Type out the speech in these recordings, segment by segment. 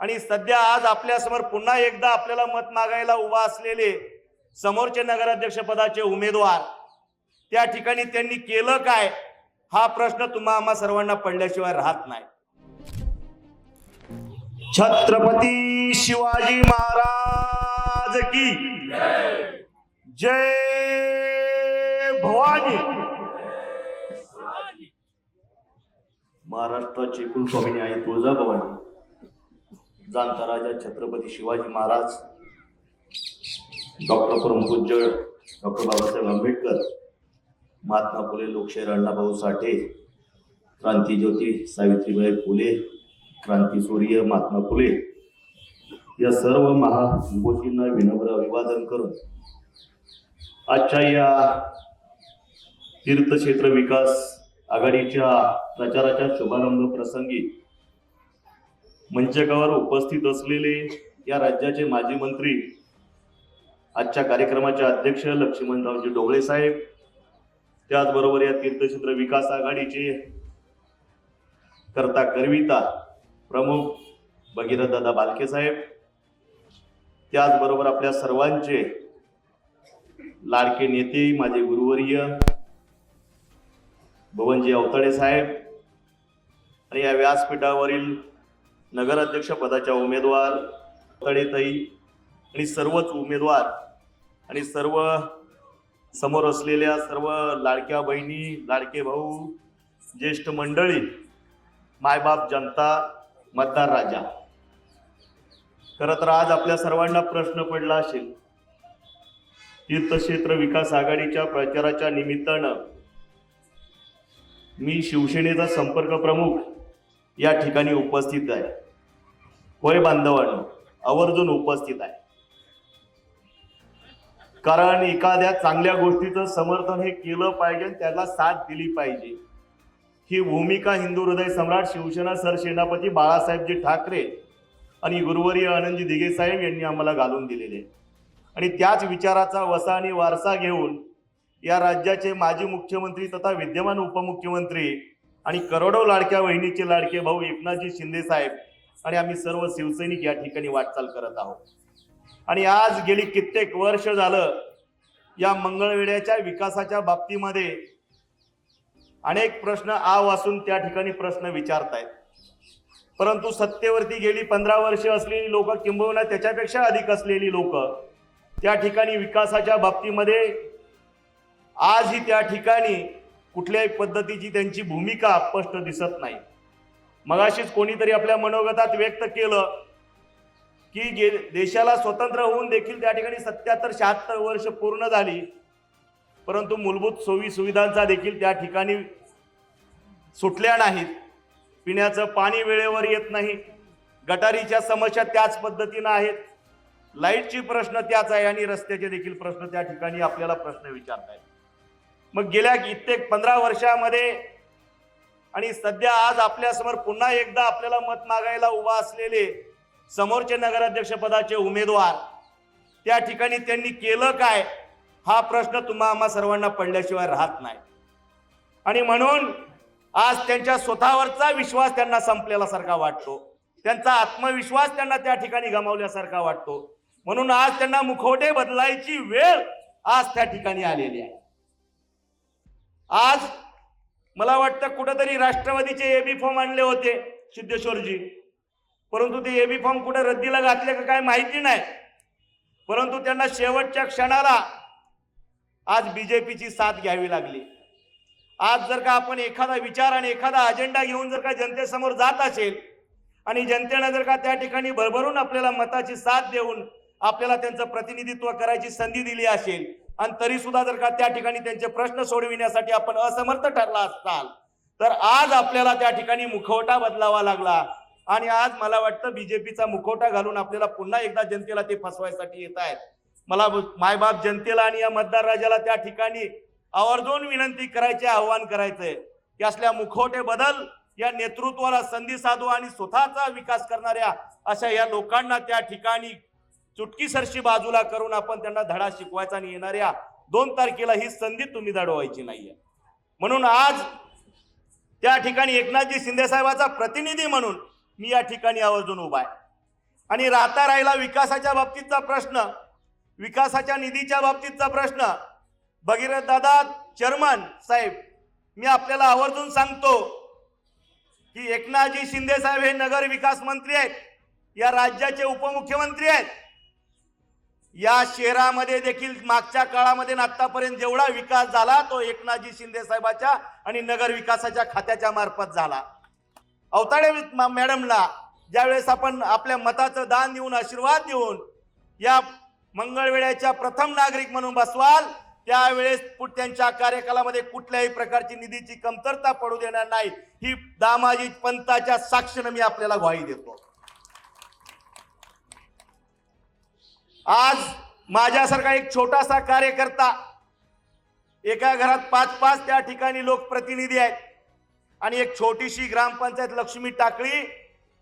आणि सध्या आज आपल्यासमोर पुन्हा एकदा आपल्याला मत मागायला उभा असलेले समोरचे नगराध्यक्ष पदाचे उमेदवार त्या ठिकाणी त्यांनी केलं काय? हा प्रश्न तुम्हा आम्हा सर्वांना पडल्याशिवाय राहत नाही. छत्रपती शिवाजी महाराज की जय भवानी. महाराष्ट्राची कुलस्वामिनी आहे तुळजाभवानी. जाणता राजा छत्रपती शिवाजी महाराज डॉक्टर परमपूज्य डॉक्टर बाबासाहेब आंबेडकर महात्मा फुले लोकशाहीर अण्णाभाऊ साठे क्रांतीज्योती सावित्रीबाई फुले क्रांती सूर्य महात्मा फुले या सर्व महाविभूतींना विनम्र अभिवादन करून आजच्या या तीर्थक्षेत्र विकास आघाडीच्या प्रचाराच्या शुभारंभ प्रसंगी मंचकावर उपस्थित असलेले या राज्याचे माजी मंत्री आजच्या कार्यक्रमाचे अध्यक्ष लक्ष्मणरावजी डोबळे साहेब त्याचबरोबर या तीर्थक्षेत्र विकास आघाडीचे करता करविता प्रमुख भगीरथ दादा बालके साहेब त्याचबरोबर आपल्या सर्वांचे लाडके नेते माझे गुरुवर्य भवनजी अवतडे साहेब आणि या व्यासपीठावरील नगराध्यक्ष पदाच्या उमेदवार तळेतई आणि सर्वच उमेदवार आणि सर्व समोर असलेल्या सर्व लाडक्या बहिणी लाडके भाऊ ज्येष्ठ मंडळी मायबाप जनता मतदार राजा. खरं तर आज आपल्या सर्वांना प्रश्न पडला असेल तीर्थक्षेत्र विकास आघाडीच्या प्रचाराच्या निमित्तानं मी शिवसेनेचा संपर्क प्रमुख या ठिकाणी उपस्थित आहे. होय बांधवांनो आवर्जून उपस्थित आहे. कारण एखाद्या चांगल्या गोष्टीचं समर्थन हे केलं पाहिजे त्याला साथ दिली पाहिजे. ही भूमिका हिंदू हृदय सम्राट शिवसेना सरसेनापती बाळासाहेबजी ठाकरे आणि गुरुवरी आनंदजी दिघे साहेब यांनी आम्हाला घालून दिलेले. आणि त्याच विचाराचा वसा आणि वारसा घेऊन या राज्याचे माजी मुख्यमंत्री तथा विद्यमान उपमुख्यमंत्री आणि करोडो लाडक्या बहिणीचे लाडके भाऊ एकनाथजी शिंदे साहेब आणि आम्ही सर्व शिवसैनिक या ठिकाणी वाटचाल करत आहोत. आणि आज गेली कित्येक वर्ष झालं या मंगळवेड्याच्या विकासाच्या बाबतीमध्ये अनेक प्रश्न आव असून त्या ठिकाणी प्रश्न विचारतायत. परंतु सत्तेवरती गेली पंधरा वर्ष असलेली लोक किंबहुना त्याच्यापेक्षा अधिक असलेली लोक त्या ठिकाणी विकासाच्या बाबतीमध्ये आजही त्या ठिकाणी कुठल्याही पद्धतीची त्यांची भूमिका स्पष्ट दिसत नाही. मगाशीच कोणीतरी आपल्या मनोगतात व्यक्त केलं की गे देशाला स्वतंत्र होऊन देखील त्या ठिकाणी सत्याहत्तर शहात्तर वर्ष पूर्ण झाली. परंतु मूलभूत सोयी सुविधांचा देखील त्या ठिकाणी सुटल्या नाहीत. पिण्याचं पाणी वेळेवर येत नाही. गटारीच्या समस्या त्याच पद्धतीनं आहेत. लाईटची प्रश्न त्याच आहे आणि रस्त्याचे देखील प्रश्न त्या ठिकाणी आपल्याला प्रश्न विचारतायत मग गेल्या कित्येक पंधरा वर्षामध्ये आणि सध्या आज आपल्यासमोर पुन्हा एकदा आपल्याला मत मागायला उभा असलेले समोरचे नगराध्यक्ष पदाचे उमेदवार त्या ठिकाणी त्यांनी केलं काय? हा प्रश्न तुम्हा आम्हा सर्वांना पडल्याशिवाय राहत नाही. आणि म्हणून आज त्यांच्या स्वतःवरचा विश्वास त्यांना संपलेला सारखा वाटतो. त्यांचा आत्मविश्वास त्यांना त्या ठिकाणी गमावल्यासारखा वाटतो. म्हणून आज त्यांना मुखवटे बदलायची वेळ आज त्या ठिकाणी आलेली आहे. आज मला वाटतं कुठंतरी राष्ट्रवादीचे एबी फॉर्म आणले होते सिद्धेश्वरजी. परंतु ते एबी फॉर्म कुठं रद्दीला घातले का काय माहिती नाही. परंतु त्यांना शेवटच्या क्षणाला आज बी जे पीची साथ घ्यावी लागली. आज जर का आपण एखादा विचार आणि एखादा अजेंडा घेऊन जर का जनतेसमोर जात असेल आणि जनतेनं जर का त्या ठिकाणी भरभरून आपल्याला मताची साथ देऊन आपल्याला त्यांचं प्रतिनिधित्व करायची संधी दिली असेल आणि तरी सुद्धा जर का त्या ठिकाणी त्यांचे प्रश्न सोडविण्यासाठी आपण असमर्थ ठरला असाल तर आज आपल्याला त्या ठिकाणी मुखवटा बदलावा लागला. आणि आज मला वाटतं बीजेपीचा मुखवटा घालून आपल्याला पुन्हा एकदा जनतेला ते फसवायसाठी येत आहेत. मला मायबाप जनतेला आणि या मतदार राजाला त्या ठिकाणी आवर्जून विनंती करायचे आव्हान करायचंय की असल्या मुखवटे बदल या नेतृत्वाला संधी साधू आणि स्वतःचा विकास करणाऱ्या अशा या लोकांना त्या ठिकाणी चुटकीसरशी बाजूला करून आपण त्यांना धडा शिकवायचा आणि येणाऱ्या दोन तारखेला ही संधी तुम्ही दडवायची नाहीये. म्हणून आज त्या ठिकाणी एकनाथजी शिंदे साहेबाचा प्रतिनिधी म्हणून मी या ठिकाणी आवर्जून उभा आहे. आणि राहता राहिला विकासाच्या बाबतीतचा प्रश्न विकासाच्या निधीच्या बाबतीतचा प्रश्न भगीरथ दादा चेअरमन साहेब मी आपल्याला आवर्जून सांगतो की एकनाथजी शिंदे साहेब हे नगर विकास मंत्री आहेत या राज्याचे उपमुख्यमंत्री आहेत. या शहरामध्ये देखील मागच्या काळामध्ये आत्तापर्यंत जेवढा विकास झाला तो एकनाथजी शिंदे साहेबाच्या आणि नगर विकासाच्या खात्याच्या मार्फत झाला. अवताडे मॅडमला ज्यावेळेस आपण आपल्या मताचं दान देऊन आशीर्वाद देऊन या मंगळवेळ्याच्या प्रथम नागरिक म्हणून बसवाल त्यावेळेस त्यांच्या कार्यकालामध्ये कुठल्याही प्रकारची निधीची कमतरता पडू देणार नाही. ही दामाजी पंताच्या साक्षीनं मी आपल्याला ग्वाही देतो. आज माझ्यासारखा एक छोटासा कार्यकर्ता एका घरात पाच पाच त्या ठिकाणी लोकप्रतिनिधी आहेत. आणि एक छोटीशी ग्रामपंचायत लक्ष्मी टाकळी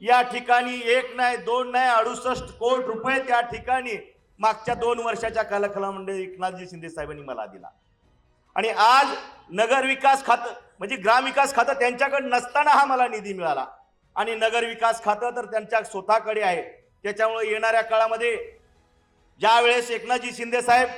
या ठिकाणी एक नाही दोन नाही अडुसष्ट कोट रुपये त्या ठिकाणी मागच्या दोन वर्षाच्या कालखलामध्ये एकनाथजी शिंदे साहेबांनी मला दिला. आणि आज नगर विकास खातं म्हणजे ग्रामविकास खातं त्यांच्याकडे नसताना हा मला निधी मिळाला. आणि नगर विकास खातं तर त्यांच्या स्वतःकडे आहे. त्याच्यामुळे येणाऱ्या काळामध्ये ज्या वेळेस एकनाथजी शिंदे साहेब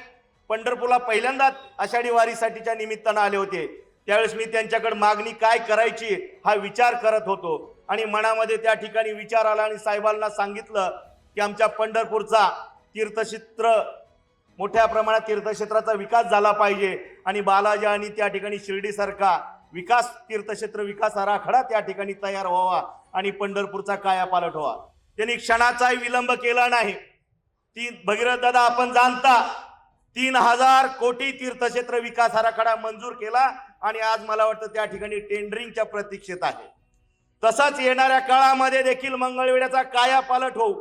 पंढरपूरला पहिल्यांदाच आषाढी वारीसाठीच्या निमित्तानं आले होते त्यावेळेस मी त्यांच्याकडे मागणी काय करायची हा विचार करत होतो. आणि मनामध्ये त्या ठिकाणी विचार आला आणि साहेबांना सांगितलं की आमच्या पंढरपूरचा तीर्थक्षेत्र मोठ्या प्रमाणात तीर्थक्षेत्राचा विकास झाला पाहिजे आणि बालाजी आणि त्या ठिकाणी शिर्डीसारखा विकास तीर्थक्षेत्र विकास आराखडा त्या ठिकाणी तयार व्हावा आणि पंढरपूरचा कायापालट व्हावा. त्यांनी क्षणाचाही विलंब केला नाही. तीन भगीरथ दादा आपण जाणता तीन हजार कोटी तीर्थक्षेत्र विकास आराखडा मंजूर केला आणि आज मला वाटतं त्या ठिकाणी टेंडरिंगच्या प्रतीक्षेत आहे. तसंच येणाऱ्या काळामध्ये देखील मंगळवेड्याचा कायापालट होऊ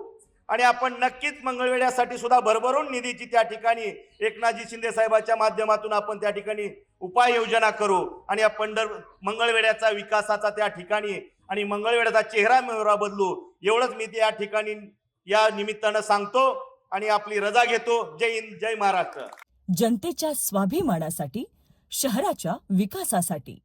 आणि आपण नक्कीच मंगळवेड्यासाठी सुद्धा भरभरून निधीची त्या ठिकाणी एकनाथजी शिंदे साहेबांच्या माध्यमातून आपण त्या ठिकाणी उपाययोजना करू आणि या पंढर मंगळवेड्याचा विकासाचा त्या ठिकाणी आणि मंगळवेड्याचा चेहरा मेहरा बदलू एवढंच मी त्या ठिकाणी या निमित्तानं सांगतो. आणि आपली रजा घेतो. जय हिंद जय महाराष्ट्र. जनतेच्या स्वाभिमानासाठी शहराच्या विकासासाठी.